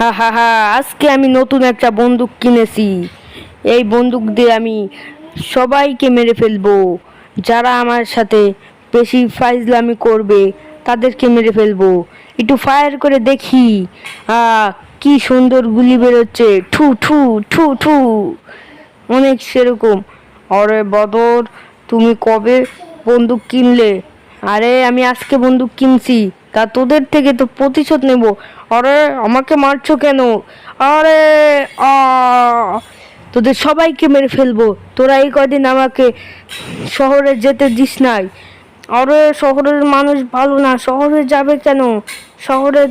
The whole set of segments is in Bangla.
হা হা হা, আজকে আমি নতুন একটা বন্দুক কিনেছি। এই বন্দুক দিয়ে আমি সবাইকে মেরে ফেলব। যারা আমার সাথে বেশি ফাইজলামি করবে, তাদেরকে মেরে ফেলব। একটু ফায়ার করে দেখি। কি সুন্দর গুলি বেরোচ্ছে। ঠু ঠু ঠু ঠু। অনেক সেরকম। আরে বদর, তুমি কবে বন্দুক কিনলে? আরে, আমি আজকে বন্দুক কিনছি। তা তোদের থেকে তো প্রতিশোধ নেব। আরে, আমাকে মারছো কেন? আরে তোদের সবাইকে মেরে ফেলব। তোরা এই কদিন আমাকে শহরে যেতে দিস নাই। আরে, শহরের মানুষ ভালো না। শহরে যাবে কেন? শহরে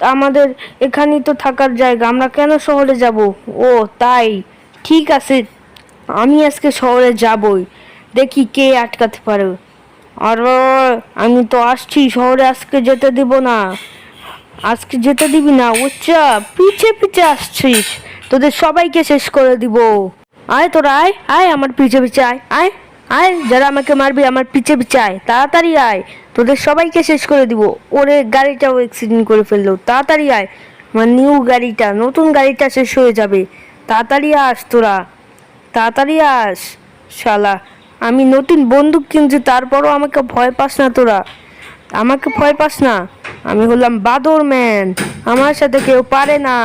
আমাদের এখানেই তো থাকার জায়গা। আমরা কেন শহরে যাব? ও, তাই। ঠিক আছে, আমি আজকে শহরে যাবই। দেখি কে আটকাতে পারে। আর, আমি তো আসছি, শহরে আজকে যেতে দিব না। আজকে যেতে দিবি না উচ্চা পিছে পিছে আসছিস। তোদের সবাইকে শেষ করে দিব। আয় তোরা, আয় আয় আমার পিছে পিছে, আয় আয় আয়, যারা আমাকে মারবি আমার পিছে পিছে, আয়, তাড়াতাড়ি আয়। তোদের সবাইকে শেষ করে দিব। ওরে, গাড়িটাও অ্যাক্সিডেন্ট করে ফেলল। তাড়াতাড়ি আয়। আমার নিউ গাড়িটা, নতুন গাড়িটা শেষ হয়ে যাবে। তাড়াতাড়ি আস তোরা। তাড়াতাড়ি আস, শালা। আমি নতুন বন্দুক কিনছি, তারপরও আমাকে ভয় পাস না তোরা। আমাকে ভয় পাস না। আমি হলাম বাদর ম্যান। আমার সাথে কেউ পারে না।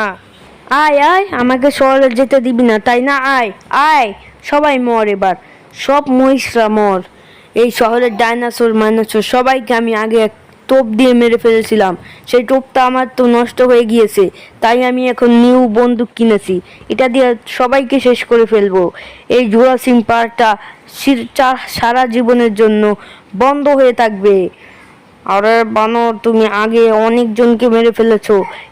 আয় আয়, আমাকে শহরে যেতে দিবি না, তাই না? আয় আয়, সবাই মর এবার। সব মহিষরা মর। এই শহরের ডাইনাসোর, মাইনাসোর, সবাইকে আমি আগে এক টোপ দিয়ে মেরে ফেলেছিলাম। সেই টোপটা আমার তো নষ্ট হয়ে গিয়েছে। তাই আমি এখন নিউ বন্দুক কিনেছি। এটা দিয়ে সবাইকে শেষ করে ফেলব। এই জোড়াসিং পার্কটা সারা জীবনের জন্য বন্ধ হয়ে থাকবে। আরে বানর, তুমি আগে অনেকজনকে মেরে ফেলেছ।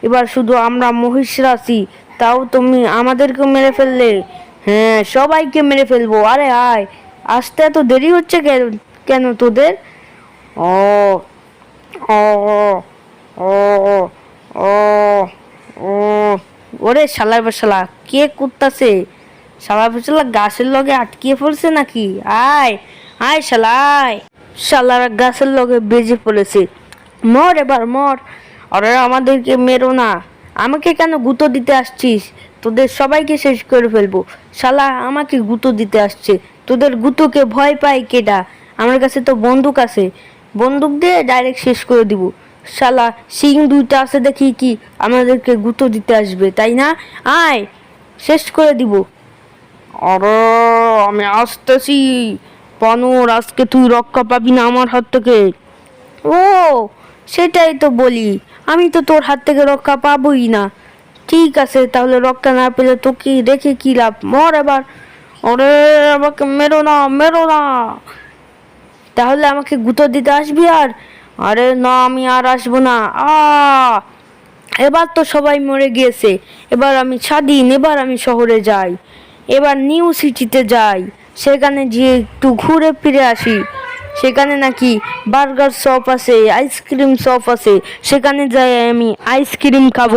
এবার শুধু আমরা মহিষরা আছি, তাও তুমি আমাদেরকে মেরে ফেললে। হ্যাঁ সবাইকে মেরে ফেলব। আরে আয়, আসতে এত দেরি হচ্ছে কেন কেন তোদের? ও ও ও ও ও। ওরে শালার বাসালা, কে কুত্তাছে? শালা বাসালা গাছের লগে আটকিয়ে পড়ছে নাকি? আয় আয় শালায় শালারা গাছের লগে বেজে পড়েছে। মর এবার, মর। আরে আমাদেরকে মেরো না। আমাকে কেন গুঁতো দিতে আসছিস? তোদের সবাইকে শেষ করে ফেলব। শালা আমাকে গুঁতো দিতে আসছে। তোদের গুঁতোকে ভয় পাই কেটা আমার কাছে তো বন্দুক আছে। বন্দুক দিয়ে ডাইরেক্ট শেষ করে দিব। শালা সিং দুইটা আছে দেখি কি? আমাদেরকে গুঁতো দিতে আসবে, তাই না? আয়, শেষ করে দিব। আরে, আমি আসতেছি। পানুর আজকে তুই রক্ষা পাবি না আমার হাত থেকে। ও, সেটাই তো বলি। আমি তো তোর হাত থেকে রক্ষা পাবোই না। ঠিক আছে, তাহলে রক্ষা না পেলে তোকে রেখে কি লাভ? মর এবার। ওরে আমাকে মেরো না মেরো না। তাহলে আমাকে গুঁতো দিতে আসবি আর? আরে, না, আমি আর আসব না। আ, এবার তো সবাই মরে গিয়েছে। এবার আমি স্বাধীন, এবার আমি শহরে যাই। এবার নিউ সিটিতে যাই। সেখানে গিয়ে একটু ঘুরে ফিরে আসি। সেখানে নাকি বার্গার শপ আছে, আইসক্রিম শপ আছে। সেখানে যাই আমি আইসক্রিম খাব।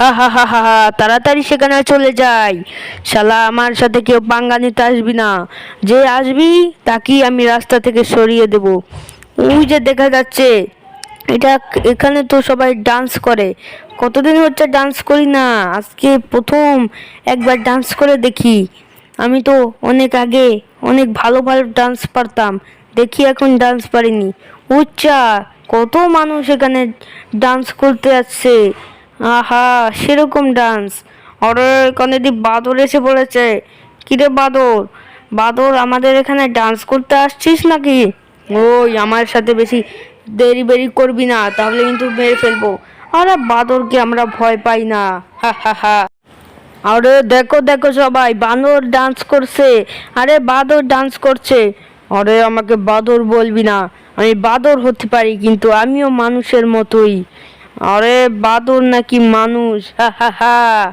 হা হা হা হা হা, তাড়াতাড়ি সেখানে চলে যাই। শালা, আমার সাথে কেউ পাঙ্গা নিতে আসবি না। যে আসবি, তাকেই আমি রাস্তা থেকে সরিয়ে দেব। ওই যে দেখা যাচ্ছে এটা এখানে তো সবাই ডান্স করে। কতদিন হচ্ছে ডান্স করি না? আজকে প্রথম একবার ডান্স করে দেখি। আমি তো অনেক আগে, অনেক ভালো ভালো ডান্স পারতাম। দেখি এখন ডান্স পারিনি। উচ্চা, কত মানুষ এখানে ডান্স করতে আসছে। আহা, সেরকম ডান্স আর, এখানে দি বাদর এসে পড়েছে। কিরে বাদর? বাদর, আমাদের এখানে ডান্স করতে আসছিস নাকি? ওই আমার সাথে বেশি দেরি বেরি করবি না, তাহলে কিন্তু মেরে ফেলব। আরে বাঁদরকে আমরা ভয় পাই না। হা হা হা। আরে দেখো দেখো সবাই বানর ডান্স করছে। আরে বাঁদর ডান্স করছে। আরে আমাকে বাদর বলবি না, আমি বাদর হতে পারি, কিন্তু আমিও মানুষের মতোই। আরে বাদর নাকি মানুষ? হা হা হা।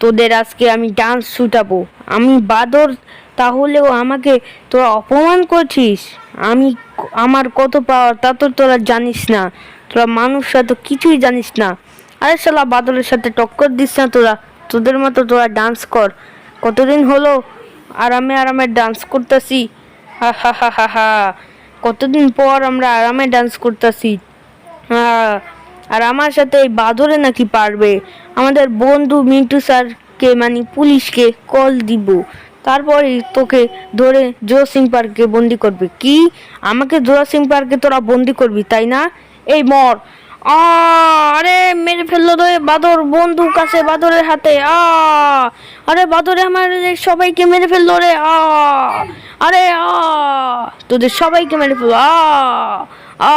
তোদের আজকে আমি ডান্স শুটাবো। আমি বাদর, তাহলেও আমাকে তোরা অপমান করছিস? আমি আমার কত পাওয়ার তা তো তোরা জানিস না। তোরা মানুষরা তো কিছুই জানিস না। আরে শালা বাদলের সাথে টক্কর দিস না তোরা। তোদের মতো তোরা ডান্স কর। কতদিন হলো আরামে আরামে ডান্স করতেছি। হা হা হা হা হা। কতদিন পর আমরা আরামে ডান্স করতেছি। হ্যাঁ আর আমার সাথে এই বাদরে নাকি পারবে। আমাদের বন্ধু মিন্টু স্যারকে মানে পুলিশকে কল দিব। তারপরে তোকে ধরে জোসিং পার্কে বন্দি করবে। কি? আমাকে জোসিং পার্কে তোরা বন্দি করবি, তাই না? এই মর। আরে, মেরে ফেলল রে বাদর বন্দুক আছে বাদরের হাতে। আ, আরে, বাদরে আমার সবাইকে মেরে ফেলল রে। আ, আরে, আ, তোদের সবাইকে মেরে ফেলব। আ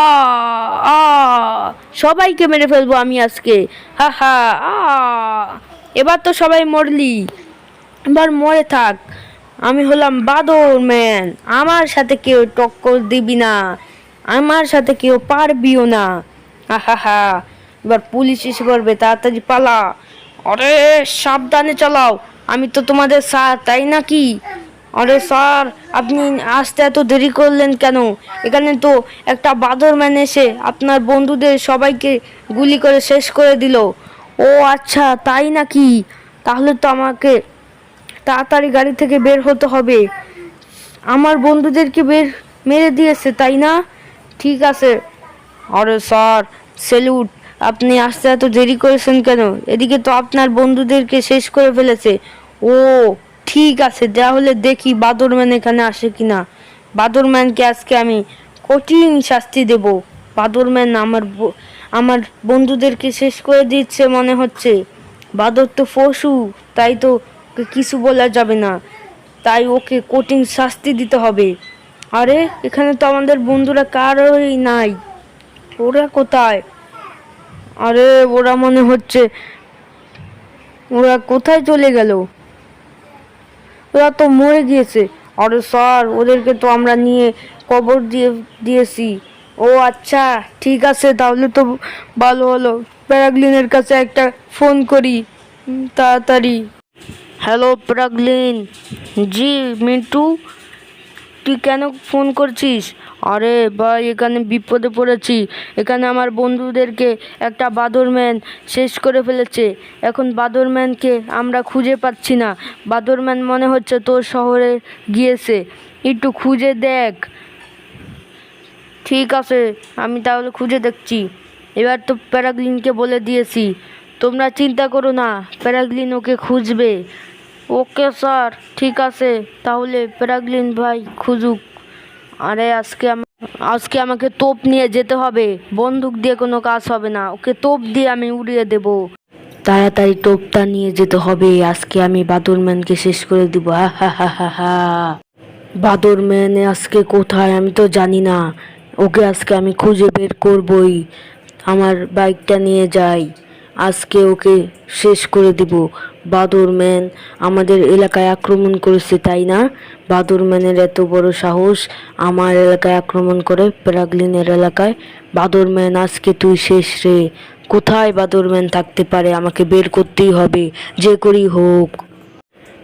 আ, সবাইকে মেরে ফেলব আমি আজকে। হা হা, আ, এবার তো সবাই মরলি। এবার মরে থাক। আমি হলাম বাদর ম্যান। আমার সাথে কেউ টক্কর দিবি না। আমার সাথে কেউ পারবিও না। আহা এবার পুলিশ এসে করবে তাড়াতাড়ি পালা। আরে, সাবধানে চালাও। আমি তো তোমাদের স্যার, তাই নাকি? আরে স্যার, আপনি আসতে এত দেরি করলেন কেন? এখানে তো একটা বাদর ম্যান এসে আপনার বন্ধুদের সবাইকে গুলি করে শেষ করে দিল। ও আচ্ছা তাই নাকি? তাহলে তো আমাকে তাড়াতাড়ি গাড়ি থেকে বের হতে হবে। আমার বন্ধুদেরকে বের, মেরে দিয়েছে, তাই না? ঠিক আছে। আরে স্যার স্যালুট আপনি আসতে এত দেরি করেছেন কেন? এদিকে তো আপনার বন্ধুদেরকে শেষ করে ফেলেছে। ও, ঠিক আছে, তাহলে দেখি বাদরম্যান এখানে আসে কি কিনা বাদরম্যানকে আজকে আমি কঠিন শাস্তি দেব। বাদরম্যান আমার আমার বন্ধুদেরকে শেষ করে দিচ্ছে মনে হচ্ছে। বাদর তো পশু, তাই তো ওকে কিছু বলা যাবে না। তাই ওকে কঠিন শাস্তি দিতে হবে। আরে, এখানে তো আমাদের বন্ধুরা কারোই নাই। ওরা কোথায়? আরে, ওরা মনে হচ্ছে ওরা কোথায় চলে গেল? ওরা তো মরে গিয়েছে। আরে স্যার, ওদেরকে তো আমরা নিয়ে কবর দিয়ে, দিয়েছি। ও আচ্ছা ঠিক আছে, তাহলে তো ভালো হলো। প্যারাগ্লিনের কাছে একটা ফোন করি। তাড়াতাড়ি। হ্যালো প্রাগলিন। জি, মিন্টু, তুই কেন ফোন করছিস? আরে ভাই, এখানে বিপদে পড়েছি। এখানে আমার বন্ধুদেরকে একটা বাদরম্যান শেষ করে ফেলেছে। এখন বাদরম্যানকে আমরা খুঁজে পাচ্ছি না। বাদরম্যান মনে হচ্ছে তোর শহরে গিয়েছে। একটু খুঁজে দেখ। ঠিক আছে, আমি তাহলে খুঁজে দেখছি। এবার তো প্যারাগ্লিনকে বলে দিয়েছি। তোমরা চিন্তা করো না, প্যারাগ্লিন ওকে খুঁজবে। ওকে স্যার, ঠিক আছে। তাহলে প্যারাগ্লিন ভাই খুঁজুক। আরে, আজকে আজকে আমাকে তোপ নিয়ে যেতে হবে। বন্দুক দিয়ে কোনো কাজ হবে না। ওকে তোপ দিয়ে আমি উড়িয়ে দেব। তাড়াতাড়ি টোপটা নিয়ে যেতে হবে। আজকে আমি বাদরম্যানকে শেষ করে দিব। হা হা হা হা। হা বাদরম্যান আজকে কোথায় আমি তো জানি না। ওকে আজকে আমি খুঁজে বের করবই। আমার বাইকটা নিয়ে যাই। আজকে ওকে শেষ করে দিব। বাদরম্যান আমাদের এলাকায় আক্রমণ করেছে, তাই না? বাদরম্যানের এত বড় সাহস আমার এলাকায় আক্রমণ করে প্রাগলিনের এলাকায়। বাদরম্যান আজকে তুই শেষ রে। কোথায় বাদরম্যান থাকতে পারে? আমাকে বের করতেই হবে, যে করেই হোক।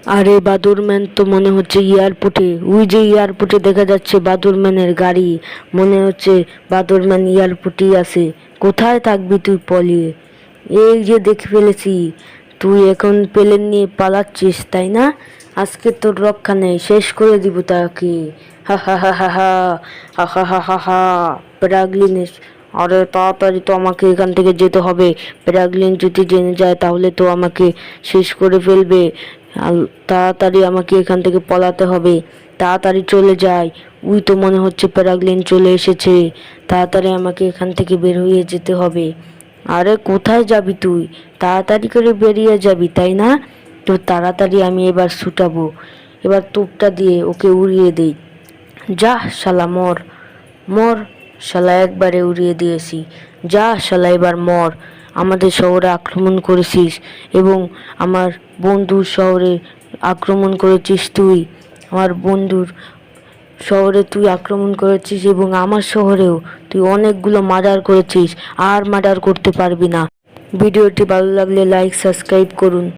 আরে বাদুরম্যান তো মনে হচ্ছে এয়ারপোর্টে। ওই যে এয়ারপোর্টে দেখা যাচ্ছে বাদুরম্যানের গাড়ি। মনে হচ্ছে বাদুরম্যান এয়ারপোর্টেই আছে। কোথায় থাকবি তুই পলিয়ে এই যে দেখে ফেলেছি। তুই এখন প্লেন নিয়ে পালাচ্ছিস তাই না আজকে তোর রক্ষা নেই শেষ করে দিব তাকে হা হা হা হা হা হা হা হা হা হা আরে তাড়াতাড়ি তো আমাকে এখান থেকে যেতে হবে প্রাগলিন যদি জেনে যায় তাহলে তো আমাকে শেষ করে ফেলবে তাড়াতাড়ি আমাকে এখান থেকে পলাতে হবে তাড়াতাড়ি চলে যাই উই তো মনে হচ্ছে প্যারাগ্লিন চলে এসেছে তাড়াতাড়ি আমাকে এখান থেকে বের হয়ে যেতে হবে আরে কোথায় যাবি তুই? তাড়াতাড়ি করে বেরিয়ে যাবি, তাই না? তো তাড়াতাড়ি আমি এবার ছুটাবো এবার তোপটা দিয়ে ওকে উড়িয়ে দেই। যা শালা, মর। মর, শালা, একবারে উড়িয়ে দিয়েছি। যা শালা, এবার মর। আমাদের শহরে আক্রমণ করেছিস এবং আমার বন্ধুর শহরে আক্রমণ করেছিস তুই। আমার বন্ধুর শহরে তুই আক্রমণ করেছিস এবং আমার শহরেও তুই অনেকগুলো মার্ডার করেছিস, আর মার্ডার করতে পারবি না। ভিডিওটি ভালো লাগলে লাইক সাবস্ক্রাইব করুন।